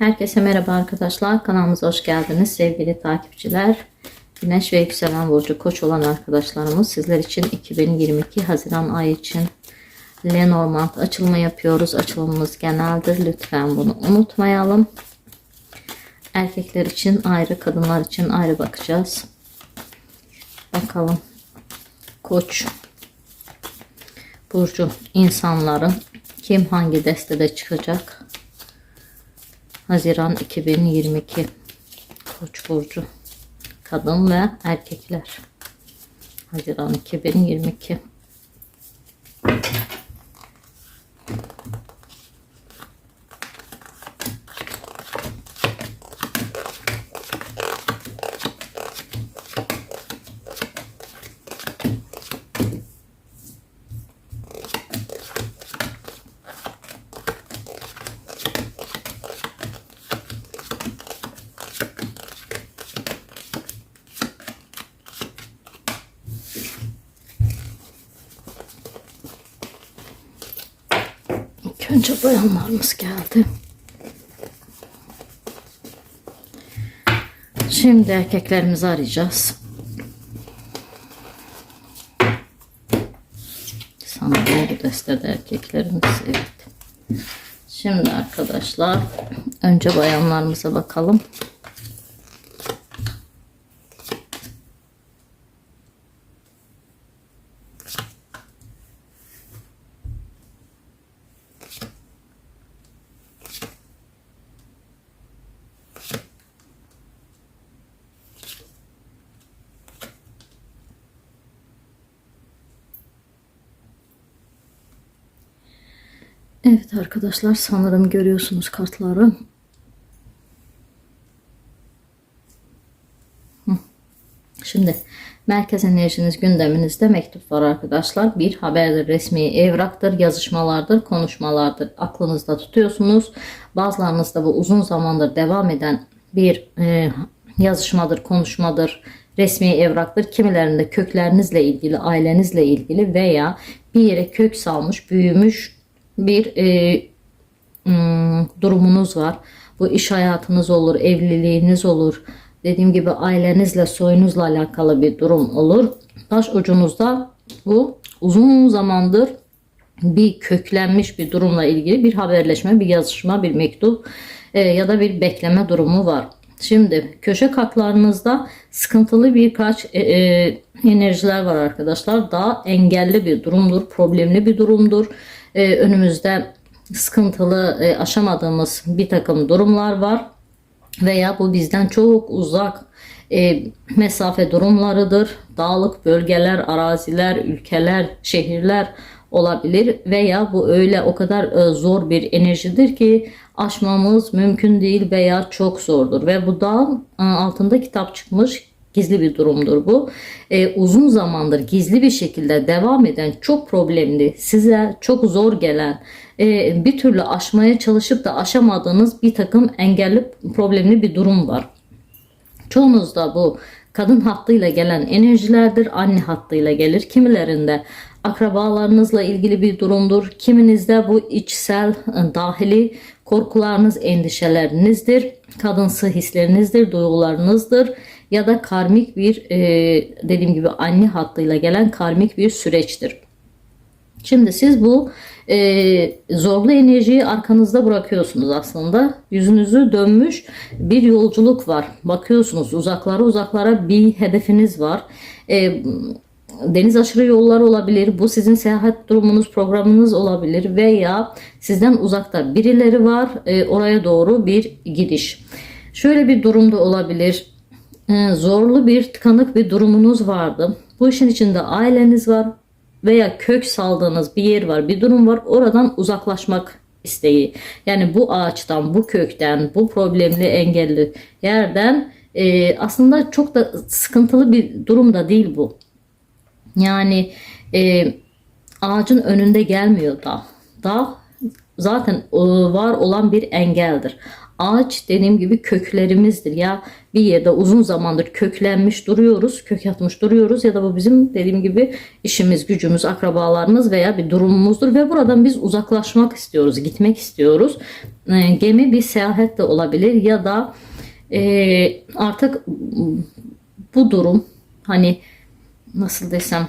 Herkese merhaba arkadaşlar. Kanalımıza hoş geldiniz sevgili takipçiler. Güneş ve yükselen burcu koç olan arkadaşlarımız sizler için 2022 Haziran ayı için Lenormand açılımı yapıyoruz. Açılımımız geneldir. Lütfen bunu unutmayalım. Erkekler için ayrı, kadınlar için ayrı bakacağız. Bakalım. Koç burcu insanların kim hangi destede çıkacak? Haziran 2022 Koç burcu. Kadın ve erkekler. Haziran 2022 Önce bayanlarımız geldi. Şimdi erkeklerimizi arayacağız. Sanırım bu destede erkeklerimiz evet. Şimdi arkadaşlar önce bayanlarımıza bakalım. Evet arkadaşlar sanırım görüyorsunuz kartları. Şimdi merkez enerjiniz gündeminizde mektup var arkadaşlar. Bir haberdir, resmi evraktır, yazışmalardır, konuşmalardır. Aklınızda tutuyorsunuz. Bazılarınızda bu uzun zamandır devam eden bir e, yazışmadır, konuşmadır, resmi evraktır. Kimilerinde köklerinizle ilgili, ailenizle ilgili veya bir yere kök salmış, büyümüş bir e, hmm, durumunuz var. Bu iş hayatınız olur, evliliğiniz olur. Dediğim gibi ailenizle, soyunuzla alakalı bir durum olur. Baş ucunuzda bu uzun zamandır bir köklenmiş bir durumla ilgili bir haberleşme, bir yazışma, bir mektup e, ya da bir bekleme durumu var. Şimdi köşe kartlarınızda sıkıntılı birkaç e, e, enerjiler var arkadaşlar. Daha engelli bir durumdur, problemli bir durumdur. E, önümüzde sıkıntılı e, aşamadığımız bir takım durumlar var. Veya bu bizden çok uzak e, mesafe durumlarıdır. Dağlık bölgeler, araziler, ülkeler, şehirler olabilir veya bu öyle o kadar e, zor bir enerjidir ki aşmamız mümkün değil veya çok zordur ve bu dağın e, altında kitap çıkmış gizli bir durumdur bu. E, uzun zamandır gizli bir şekilde devam eden çok problemli, size çok zor gelen, e, bir türlü aşmaya çalışıp da aşamadığınız bir takım engelli problemli bir durum var. Çoğunuzda bu kadın hattıyla gelen enerjilerdir, anne hattıyla gelir. Kimilerinde akrabalarınızla ilgili bir durumdur. Kiminizde bu içsel, dahili korkularınız, endişelerinizdir. Kadınsı hislerinizdir, duygularınızdır. Ya da karmik bir, e, dediğim gibi anne hattıyla gelen karmik bir süreçtir. Şimdi siz bu e, zorlu enerjiyi arkanızda bırakıyorsunuz aslında. Yüzünüzü dönmüş bir yolculuk var. Bakıyorsunuz uzaklara uzaklara bir hedefiniz var. E, deniz aşırı yollar olabilir. Bu sizin seyahat durumunuz, programınız olabilir veya sizden uzakta birileri var. E, oraya doğru bir gidiş. Şöyle bir durumda olabilir. E, zorlu bir tıkanık bir durumunuz vardı. Bu işin içinde aileniz var veya kök saldığınız bir yer var, bir durum var. Oradan uzaklaşmak isteği. Yani bu ağaçtan, bu kökten, bu problemli, engelli yerden e, aslında çok da sıkıntılı bir durum da değil bu. Yani e, ağacın önünde gelmiyor da. Dağ zaten e, var olan bir engeldir. Ağaç dediğim gibi köklerimizdir. Ya bir yerde uzun zamandır köklenmiş duruyoruz, kök atmış duruyoruz ya da bu bizim dediğim gibi işimiz, gücümüz, akrabalarımız veya bir durumumuzdur ve buradan biz uzaklaşmak istiyoruz, gitmek istiyoruz. E, gemi bir seyahat de olabilir ya da e, artık bu durum hani nasıl desem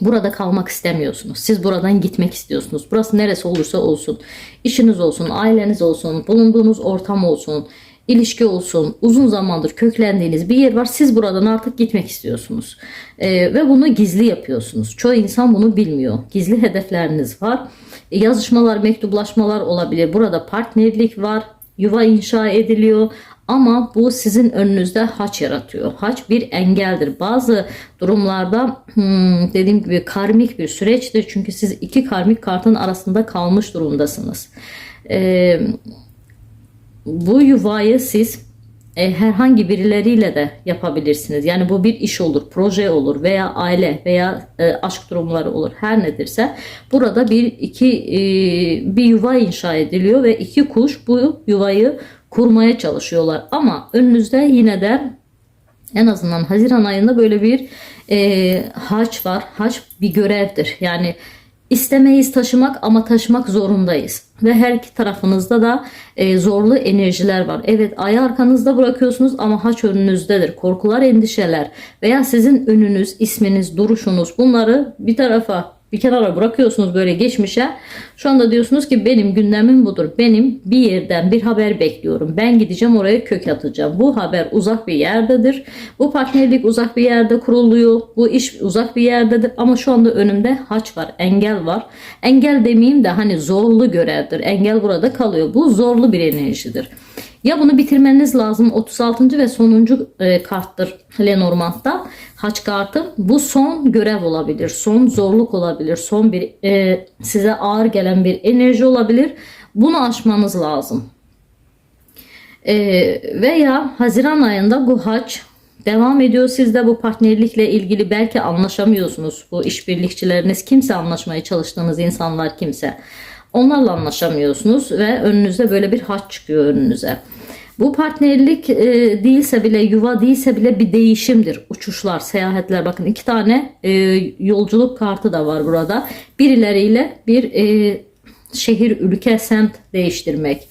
Burada kalmak istemiyorsunuz. Siz buradan gitmek istiyorsunuz. Burası neresi olursa olsun. İşiniz olsun, aileniz olsun, bulunduğunuz ortam olsun, ilişki olsun, uzun zamandır köklendiğiniz bir yer var. Siz buradan artık gitmek istiyorsunuz. Ee, ve bunu gizli yapıyorsunuz. Çoğu insan bunu bilmiyor. Gizli hedefleriniz var. Yazışmalar, mektuplaşmalar olabilir. Burada partnerlik var. Yuva inşa ediliyor. Ama bu sizin önünüzde haç yaratıyor. Haç bir engeldir. Bazı durumlarda hmm, dediğim gibi karmik bir süreçtir. Çünkü siz iki karmik kartın arasında kalmış durumdasınız. Ee, bu yuvayı siz e, herhangi birileriyle de yapabilirsiniz. Yani bu bir iş olur, proje olur veya aile veya e, aşk durumları olur. Her nedirse burada bir iki e, bir yuva inşa ediliyor ve iki kuş bu yuvayı kurmaya çalışıyorlar. Ama önünüzde yine de en azından Haziran ayında böyle bir e, haç var. Haç bir görevdir. Yani istemeyiz taşımak ama taşımak zorundayız. Ve her iki tarafınızda da e, zorlu enerjiler var. Evet ayı arkanızda bırakıyorsunuz ama haç önünüzdedir. Korkular, endişeler veya sizin önünüz, isminiz, duruşunuz bunları bir tarafa bir kenara bırakıyorsunuz böyle geçmişe. Şu anda diyorsunuz ki benim gündemim budur. Benim bir yerden bir haber bekliyorum. Ben gideceğim oraya kök atacağım. Bu haber uzak bir yerdedir. Bu partnerlik uzak bir yerde kuruluyor. Bu iş uzak bir yerdedir. Ama şu anda önümde haç var. Engel var. Engel demeyeyim de hani zorlu görevdir. Engel burada kalıyor. Bu zorlu bir enerjidir. Ya bunu bitirmeniz lazım. 36. ve sonuncu e, karttır Lenormand'da. Haç kartı. Bu son görev olabilir. Son zorluk olabilir. Son bir e, size ağır gelen bir enerji olabilir. Bunu aşmanız lazım. E, veya Haziran ayında bu haç devam ediyor. Siz de bu partnerlikle ilgili belki anlaşamıyorsunuz. Bu işbirlikçileriniz kimse anlaşmaya çalıştığınız insanlar kimse. Onlarla anlaşamıyorsunuz ve önünüzde böyle bir haç çıkıyor önünüze. Bu partnerlik e, değilse bile yuva değilse bile bir değişimdir. Uçuşlar, seyahatler bakın iki tane e, yolculuk kartı da var burada. Birileriyle bir e, şehir, ülke, semt değiştirmek.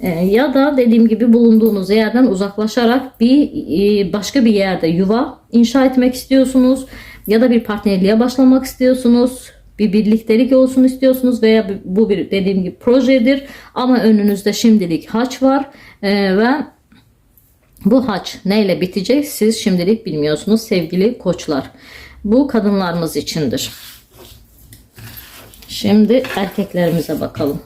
E, ya da dediğim gibi bulunduğunuz yerden uzaklaşarak bir e, başka bir yerde yuva inşa etmek istiyorsunuz. Ya da bir partnerliğe başlamak istiyorsunuz bir birliktelik olsun istiyorsunuz veya bu bir dediğim gibi projedir ama önünüzde şimdilik haç var ee, ve bu haç neyle bitecek siz şimdilik bilmiyorsunuz sevgili koçlar. Bu kadınlarımız içindir. Şimdi erkeklerimize bakalım.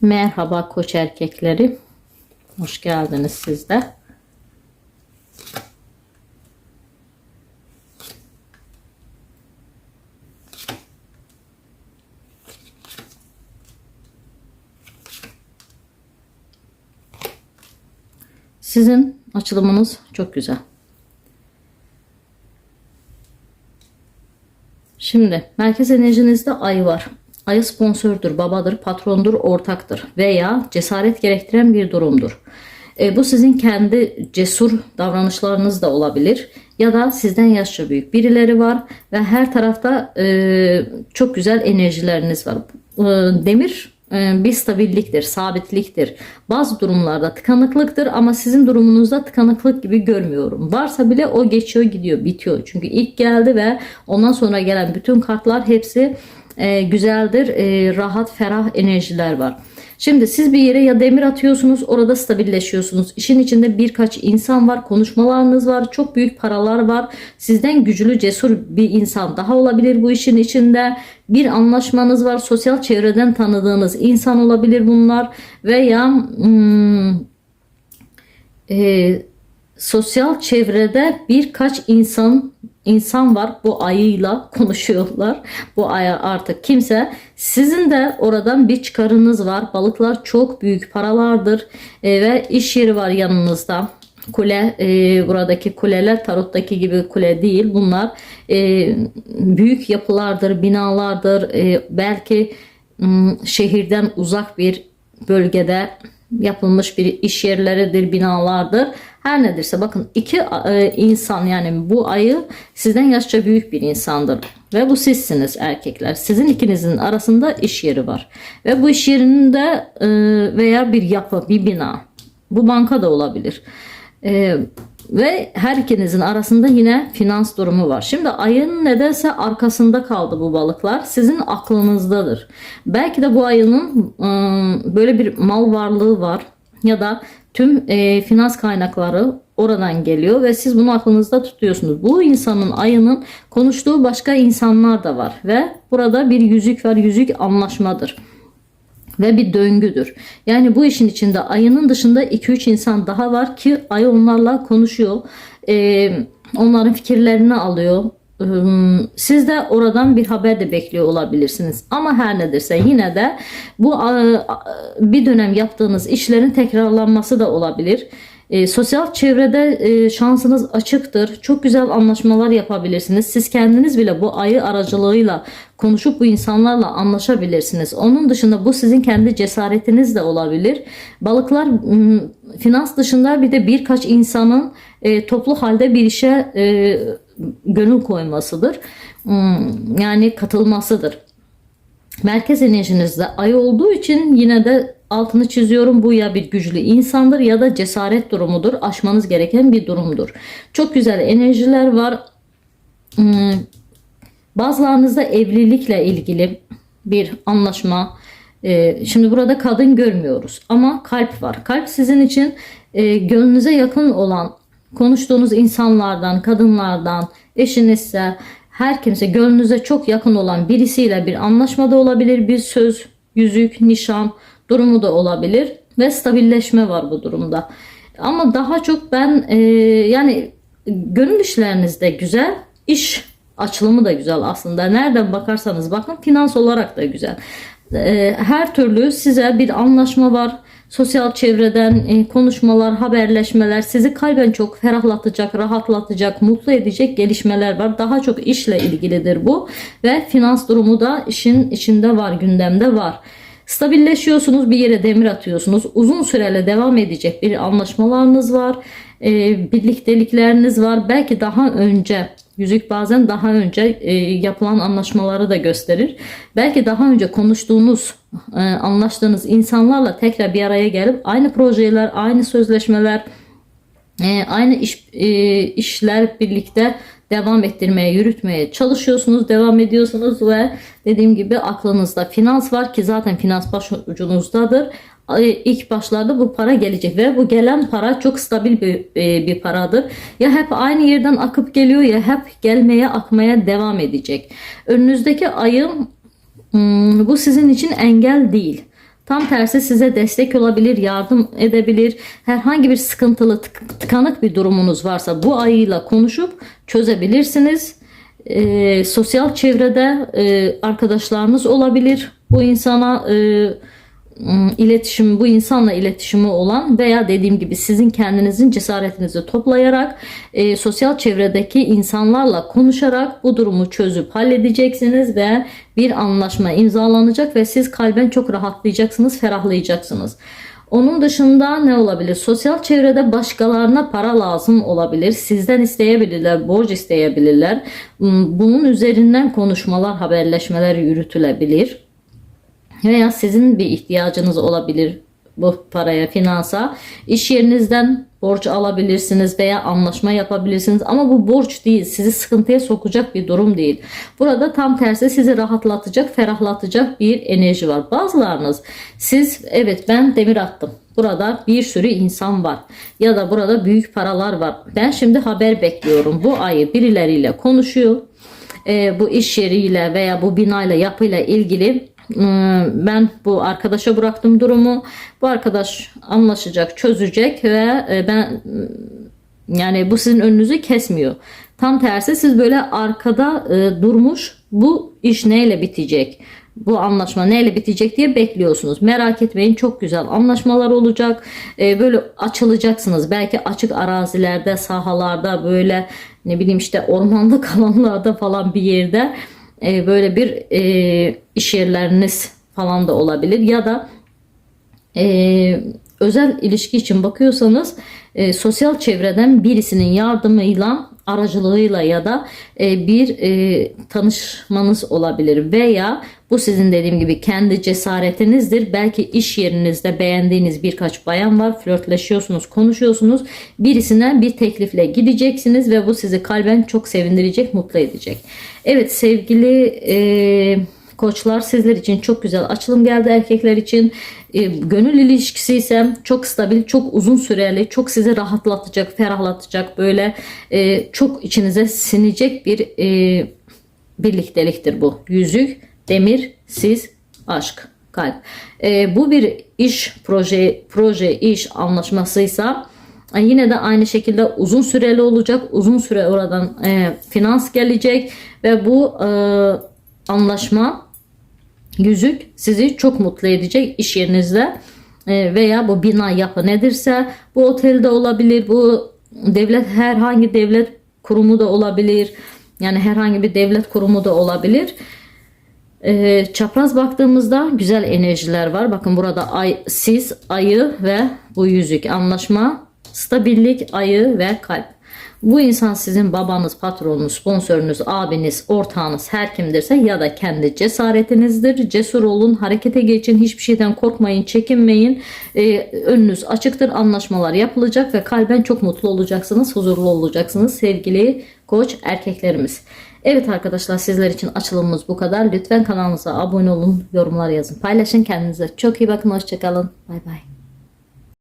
Merhaba koç erkekleri. Hoş geldiniz siz Sizin açılımınız çok güzel. Şimdi merkez enerjinizde ay var. Ay sponsordür, babadır, patrondur, ortaktır veya cesaret gerektiren bir durumdur. E, bu sizin kendi cesur davranışlarınız da olabilir ya da sizden yaşça büyük birileri var ve her tarafta e, çok güzel enerjileriniz var. E, demir bir stabilliktir, sabitliktir. Bazı durumlarda tıkanıklıktır ama sizin durumunuzda tıkanıklık gibi görmüyorum. Varsa bile o geçiyor gidiyor, bitiyor. Çünkü ilk geldi ve ondan sonra gelen bütün kartlar hepsi e, güzeldir, e, rahat, ferah enerjiler var. Şimdi siz bir yere ya demir atıyorsunuz orada stabilleşiyorsunuz. İşin içinde birkaç insan var, konuşmalarınız var, çok büyük paralar var. Sizden güçlü, cesur bir insan daha olabilir bu işin içinde. Bir anlaşmanız var, sosyal çevreden tanıdığınız insan olabilir bunlar. Veya hmm, e, sosyal çevrede birkaç insan insan var bu ayıyla konuşuyorlar. Bu aya artık kimse sizin de oradan bir çıkarınız var. Balıklar çok büyük paralardır e, ve iş yeri var yanınızda. Kule e, buradaki kuleler tarottaki gibi kule değil. Bunlar e, büyük yapılardır, binalardır. E, belki şehirden uzak bir bölgede yapılmış bir iş yerleridir, binalardır. Her nedirse bakın iki e, insan yani bu ayı sizden yaşça büyük bir insandır. Ve bu sizsiniz erkekler. Sizin ikinizin arasında iş yeri var. Ve bu iş yerinde e, veya bir yapı, bir bina. Bu banka da olabilir. E, ve her ikinizin arasında yine finans durumu var. Şimdi ayın nedense arkasında kaldı bu balıklar. Sizin aklınızdadır. Belki de bu ayının böyle bir mal varlığı var ya da tüm e, finans kaynakları oradan geliyor ve siz bunu aklınızda tutuyorsunuz. Bu insanın ayının konuştuğu başka insanlar da var ve burada bir yüzük var. Yüzük anlaşmadır ve bir döngüdür. Yani bu işin içinde ayının dışında 2-3 insan daha var ki ayı onlarla konuşuyor. Ee, onların fikirlerini alıyor. Siz de oradan bir haber de bekliyor olabilirsiniz. Ama her nedirse yine de bu bir dönem yaptığınız işlerin tekrarlanması da olabilir. E, sosyal çevrede e, şansınız açıktır. Çok güzel anlaşmalar yapabilirsiniz. Siz kendiniz bile bu ayı aracılığıyla konuşup bu insanlarla anlaşabilirsiniz. Onun dışında bu sizin kendi cesaretiniz de olabilir. Balıklar finans dışında bir de birkaç insanın e, toplu halde bir işe e, gönül koymasıdır. M, Yani katılmasıdır. Merkez enerjinizde ay olduğu için yine de altını çiziyorum. Bu ya bir güçlü insandır ya da cesaret durumudur. Aşmanız gereken bir durumdur. Çok güzel enerjiler var. Hmm, Bazılarınızda evlilikle ilgili bir anlaşma. e, Şimdi burada kadın görmüyoruz ama kalp var. Kalp sizin için e, gönlünüze yakın olan konuştuğunuz insanlardan, kadınlardan, eşinizse her kimse gönlünüze çok yakın olan birisiyle bir anlaşma da olabilir. Bir söz, yüzük, nişan durumu da olabilir ve stabilleşme var bu durumda. Ama daha çok ben e, yani gönül işlerinizde güzel, iş açılımı da güzel aslında. Nereden bakarsanız bakın finans olarak da güzel. E, her türlü size bir anlaşma var. Sosyal çevreden e, konuşmalar, haberleşmeler sizi kalben çok ferahlatacak, rahatlatacak, mutlu edecek gelişmeler var. Daha çok işle ilgilidir bu ve finans durumu da işin içinde var, gündemde var. Stabilleşiyorsunuz, bir yere demir atıyorsunuz. Uzun süreli devam edecek bir anlaşmalarınız var. E, birliktelikleriniz var. Belki daha önce Yüzük bazen daha önce e, yapılan anlaşmaları da gösterir. Belki daha önce konuştuğunuz, e, anlaştığınız insanlarla tekrar bir araya gelip aynı projeler, aynı sözleşmeler, e, aynı iş e, işler birlikte devam ettirmeye, yürütmeye çalışıyorsunuz, devam ediyorsunuz ve dediğim gibi aklınızda finans var ki zaten finans başucunuzdadır. İlk başlarda bu para gelecek ve bu gelen para çok stabil bir, e, bir paradır. Ya hep aynı yerden akıp geliyor ya hep gelmeye, akmaya devam edecek. Önünüzdeki ayın Hmm, bu sizin için engel değil. Tam tersi size destek olabilir, yardım edebilir. Herhangi bir sıkıntılı, tık- tıkanık bir durumunuz varsa bu ayıyla konuşup çözebilirsiniz. Ee, sosyal çevrede e, arkadaşlarınız olabilir. Bu insana e, iletişim bu insanla iletişimi olan veya dediğim gibi sizin kendinizin cesaretinizi toplayarak e, sosyal çevredeki insanlarla konuşarak bu durumu çözüp halledeceksiniz ve bir anlaşma imzalanacak ve siz kalben çok rahatlayacaksınız, ferahlayacaksınız. Onun dışında ne olabilir? Sosyal çevrede başkalarına para lazım olabilir. Sizden isteyebilirler, borç isteyebilirler. Bunun üzerinden konuşmalar, haberleşmeler yürütülebilir veya sizin bir ihtiyacınız olabilir bu paraya, finansa. İş yerinizden borç alabilirsiniz veya anlaşma yapabilirsiniz ama bu borç değil, sizi sıkıntıya sokacak bir durum değil. Burada tam tersi sizi rahatlatacak, ferahlatacak bir enerji var. Bazılarınız siz evet ben demir attım. Burada bir sürü insan var ya da burada büyük paralar var. Ben şimdi haber bekliyorum. Bu ayı birileriyle konuşuyor. Ee, bu iş yeriyle veya bu binayla yapıyla ilgili ben bu arkadaşa bıraktım durumu. Bu arkadaş anlaşacak, çözecek ve e, ben yani bu sizin önünüzü kesmiyor. Tam tersi siz böyle arkada e, durmuş bu iş neyle bitecek? Bu anlaşma neyle bitecek diye bekliyorsunuz. Merak etmeyin çok güzel anlaşmalar olacak. E, böyle açılacaksınız. Belki açık arazilerde, sahalarda böyle ne bileyim işte ormanlık alanlarda falan bir yerde e, böyle bir e, iş yerleriniz falan da olabilir. Ya da e, özel ilişki için bakıyorsanız e, sosyal çevreden birisinin yardımıyla aracılığıyla ya da e, bir e, tanışmanız olabilir veya bu sizin dediğim gibi kendi cesaretinizdir. Belki iş yerinizde beğendiğiniz birkaç bayan var. Flörtleşiyorsunuz, konuşuyorsunuz. Birisine bir teklifle gideceksiniz ve bu sizi kalben çok sevindirecek, mutlu edecek. Evet sevgili eee Koçlar sizler için çok güzel açılım geldi erkekler için. E, gönül ilişkisi ise çok stabil, çok uzun süreli, çok sizi rahatlatacak, ferahlatacak böyle e, çok içinize sinecek bir e, birlikteliktir bu. Yüzük, demir, siz, aşk, kalp. E, bu bir iş, proje, proje, iş anlaşmasıysa e, Yine de aynı şekilde uzun süreli olacak. Uzun süre oradan e, finans gelecek ve bu e, anlaşma yüzük sizi çok mutlu edecek iş yerinizde E, veya bu bina yapı nedirse bu otelde olabilir bu devlet herhangi devlet kurumu da olabilir yani herhangi bir devlet kurumu da olabilir. E, çapraz baktığımızda güzel enerjiler var. Bakın burada ay, siz, ayı ve bu yüzük anlaşma, stabillik, ayı ve kalp. Bu insan sizin babanız, patronunuz, sponsorunuz, abiniz, ortağınız her kimdirse ya da kendi cesaretinizdir. Cesur olun, harekete geçin, hiçbir şeyden korkmayın, çekinmeyin. Ee, önünüz açıktır, anlaşmalar yapılacak ve kalben çok mutlu olacaksınız, huzurlu olacaksınız sevgili koç erkeklerimiz. Evet arkadaşlar sizler için açılımımız bu kadar. Lütfen kanalımıza abone olun, yorumlar yazın, paylaşın. Kendinize çok iyi bakın, hoşçakalın. Bay bay.